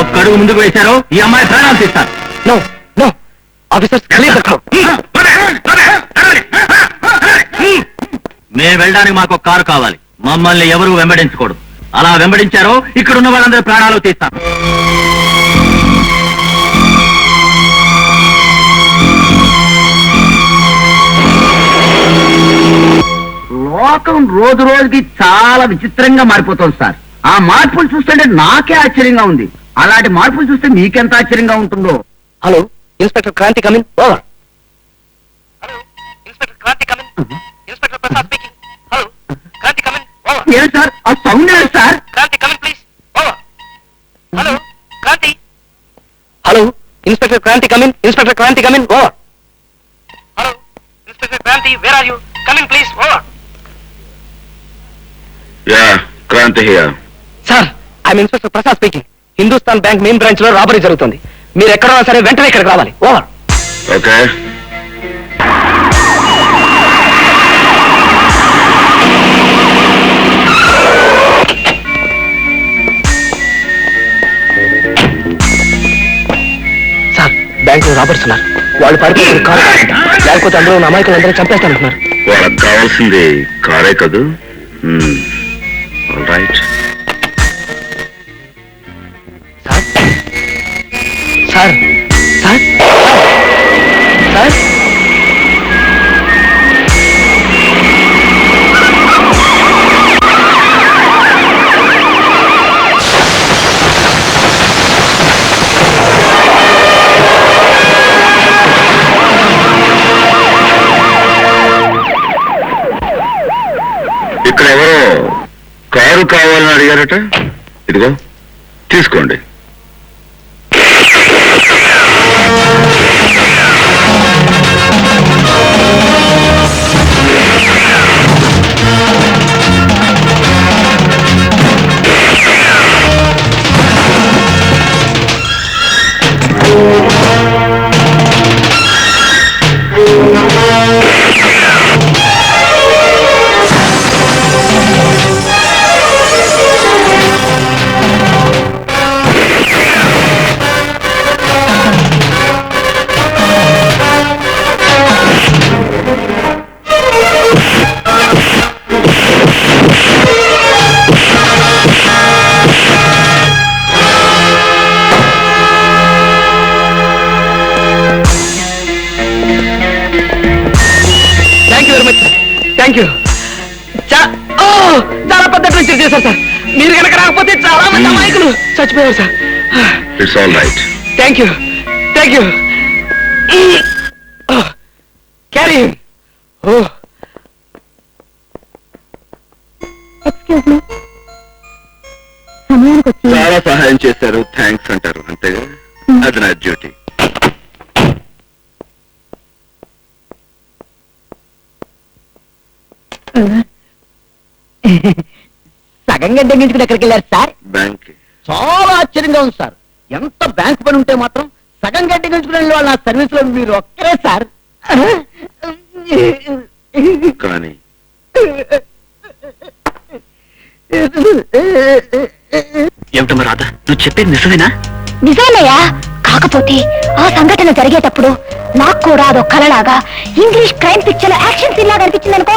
ఒక్కడుగు ముందుకు వేశారు ఈ అమ్మాయి ప్రాణాలు తీస్తారు నో నో ఆఫీసర్స్ మేము వెళ్ళడానికి మాకు ఒక కారు కావాలి మమ్మల్ని ఎవరు వెంబడించకూడదు. అలా వెంబడించారో ఇక్కడ ఉన్న వాళ్ళందరి ప్రాణాలు తీస్తాం లోకం రోజు రోజుకి చాలా విచిత్రంగా మారిపోతుంది సార్. ఆ మార్పులు చూస్తుంటే నాకే ఆశ్చర్యంగా ఉంది. అలాంటి మార్పులు చూస్తే మీకెంత ఆశ్చర్యంగా ఉంటుందో. Hello inspector Kranthi come in? Over hello inspector Kranthi come in? Sound sir? Kranthi come in please hello Kranthi. Hello inspector Kranthi come in inspector Kranthi come in over hello inspector Kranthi where are you come in please over yeah Kranthi here sir I'm inspector Prasad speaking Hindustan bank main బ్రాంచ్లో robbery జరుగుతుంది. మీరు ఎక్కడున్నా సరే వెంటనే ఇక్కడికి రావాలి. Over okay బ్యాంకులో bank robbers ఉన్నారు వాళ్ళు పడిపోయి కారు లేకపోతే అందులో ఉన్న అమాయకులందరూ చంపేస్తానంటున్నారు. వాళ్ళకి కావాల్సింది కారే కదూ? ఎవరు కావాలని అడిగారట? ఇదిగో తీసుకోండి. థ్యాంక్ యూ చాలా పెద్ద ట్విస్ట్ చేశారు సార్. మీరు కనుక రాకపోతే చాలా మంది Hmm. అమాయకులు చచ్చిపోయారు sir. It's all right thank you thank you carry oh excuse me సగం గంట తగ్గించుకుని ఎక్కడికి వెళ్ళారు సార్? బ్యాంక్ చాలా ఆశ్చర్యంగా ఉంది సార్. ఎంత బ్యాంక్ పని ఉంటే మాత్రం సగం గంట తగ్గించుకునే వాళ్ళు నా సర్వీస్లో మీరు ఒక్కరే సార్. కానీ. ఏమిటమ్మా రాధా? నువ్వు చెప్పేది నిజమేనా? నిజాలయ్యా కాకపోతే ఆ సంఘటన జరిగేటప్పుడు నాకు కూడా అదో కలలాగా English crime picture action scene లాగా అనిపించింది అనుకో